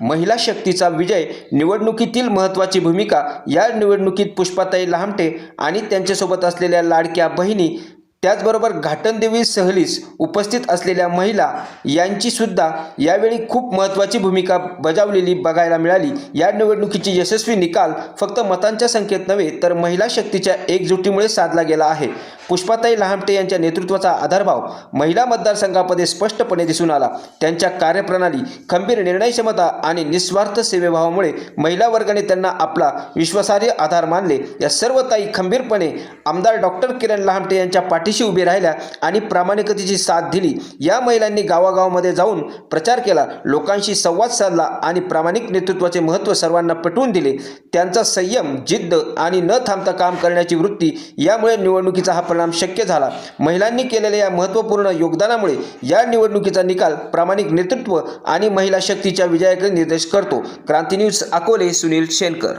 महिला शक्तीचा विजय निवडणुकीतील महत्त्वाची भूमिका या निवडणुकीत पुष्पाताई लहामटे आणि त्यांच्यासोबत असलेल्या लाडक्या बहिणी त्याचबरोबर घाटनदेवी सहलीस उपस्थित असलेल्या महिला यांचीसुद्धा यावेळी खूप महत्त्वाची भूमिका बजावलेली बघायला मिळाली. या निवडणुकीची यशस्वी निकाल फक्त मतांच्या संख्येत नव्हे तर महिला शक्तीच्या एकजुटीमुळे साधला गेला आहे. पुष्पाताई लहामटे यांच्या नेतृत्वाचा आधारभाव महिला मतदारसंघामध्ये स्पष्टपणे दिसून आला. त्यांच्या कार्यप्रणाली खंबीर निर्णय क्षमता आणि निस्वार्थ सेवेभावामुळे महिला वर्गाने त्यांना आपला विश्वासार्ह आधार मानले. या सर्व ताई खंबीरपणे आमदार डॉक्टर किरण लहामटे यांच्या पाठीशी उभी राहिल्या आणि प्रामाणिकतेची साथ दिली. या महिलांनी गावागावामध्ये जाऊन प्रचार केला. लोकांशी संवाद साधला आणि प्रामाणिक नेतृत्वाचे महत्त्व सर्वांना पटवून दिले. त्यांचा संयम जिद्द आणि न थांबता काम करण्याची वृत्ती यामुळे निवडणुकीचा हा परिणाम शक्य झाला. महिलांनी केलेल्या या महत्त्वपूर्ण योगदानामुळे या निवडणुकीचा निकाल प्रामाणिक नेतृत्व आणि महिला शक्तीच्या विजयाकडे निर्देश करतो. Kranti news Akole Sunil Schenker